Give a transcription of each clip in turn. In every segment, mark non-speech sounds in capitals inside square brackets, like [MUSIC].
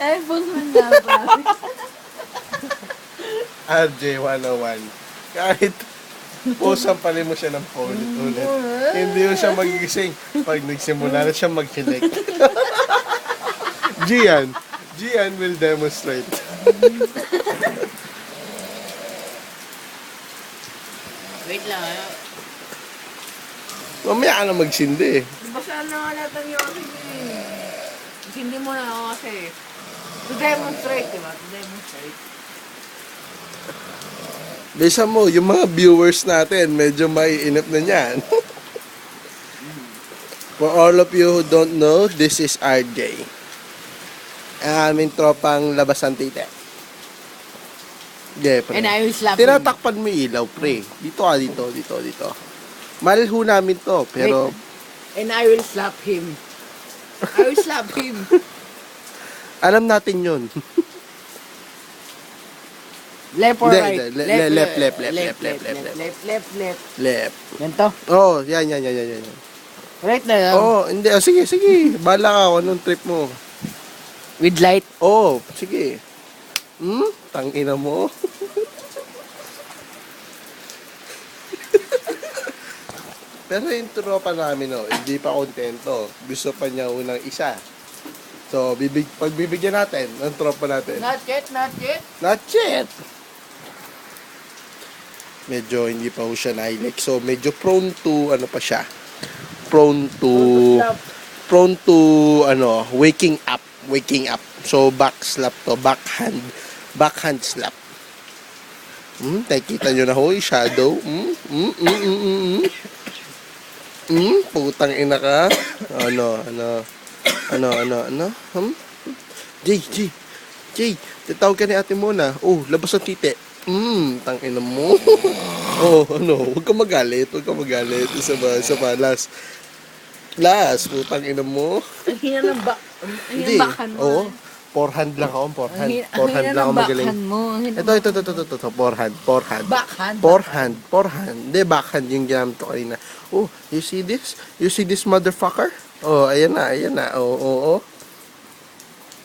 Tapos man dapat. RJ101. Kahit pusan pa rin mo siya ng paulit-ulit. Hindi mo siya magigising pag nagsimula na siya magkilik. [LAUGHS] Gian. Gian will demonstrate. Wait lang, ah. Mamaya ka na magsindi eh. Basa na nga natin yung akin eh. Hindi mo na ako kasi. To demonstrate, di ba? To demonstrate. Bisa mo, yung mga viewers natin, medyo maiinip na niyan. [LAUGHS] For all of you who don't know, this is RJ. Ang aming tropang labasan tite. Yeah, pre. And I will slap him. Tinatakpan mo yung ilaw, pre. Dito ka, dito, dito, dito. Mahal ho namin to, pero And I will slap him. I will slap him. [LAUGHS] alam natin yun. [LAUGHS] Left or right? hindi. Le- le- left, left, left, left, left, left, left, left, left, left. Left. Ganito? Oh, yan, yan, yan, yan, yan. Right na lang. Oh, hindi. Oh, sige, sige. Bala ka anong trip mo. With light. Oh, sige. Hmm? Tangina mo. [LAUGHS] Pero yung tropa namin, no, hindi pa kontento. Gusto pa niya unang isa. So, bibig, pagbibigyan natin ng tropa natin. Not yet, not yet. Not yet. Medyo hindi pa ho siya nahilik. So, medyo prone to, ano pa siya? Prone to, prone to, ano, waking up. Waking up. So, back slap to. Backhand. Backhand slap. Hmm, nakikita nyo na ho, yung shadow. Hmm, hmm, hmm, hmm, hmm, hmm. Hmm, putang ina ka. Ano, ano, ano, ano, ano, hmm? Jay, Jay, Jay, tatawag ka ni ate muna. Oh, labas ang titi. Hmm, tangina mo. [LAUGHS] oh, ano, huwag ka magalit, huwag ka magalit. Isa ba, isa pa, last. Last, putang ina mo. Ang hina ng ba... Ang hina Hindi. ng bakan mo. Oo. Forehand lang ako, forehand. Forehand lang ako ng magaling. mo. Ang Ito, ito, ito, ito, ito, ito, forehand, forehand. Backhand. Forehand, forehand. Hindi, backhand yung ginamit ko kanina. Oh, you see this? You see this motherfucker? Oh, ayan na, ayan na. Oh, oh, oh.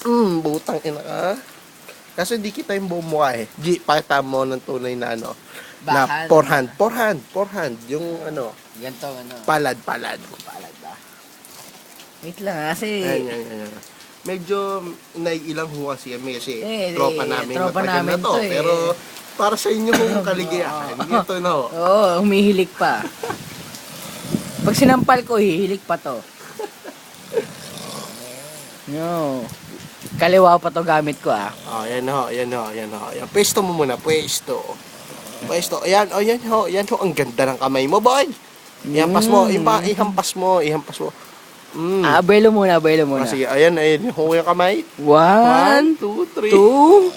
Hmm, butang ina ka. Kasi di kita yung buong mukha eh. G, pakita mo ng tunay na ano. Na Backhand. forehand, forehand, forehand. Yung ano, Ganito, ano. palad, palad. Palad ba? Wait lang, ah, kasi... Ayan, ayan, ayan. Medyo naiilang ho kasi kami kasi Eh, tropa eh, namin tropa namin na to. to eh. Pero para sa inyo hong [LAUGHS] kaligayahan, ito na. Oo, humihilik pa. [LAUGHS] Pag sinampal ko, hihilik pa to. No. Kaliwa pa to gamit ko ah. Oh, yan ho, yan ho, yan ho. Yan. Pwesto mo muna, pwesto. Pwesto. Ayan, oh, yan ho, yan ho. Ang ganda ng kamay mo, boy. Ihampas mo, ipa, ihampas mo, ihampas mo. Mm. Ah, abuelo muna, abuelo Ah, muna. sige, ayan, ayan ho yung kamay. One, One, two, three. two,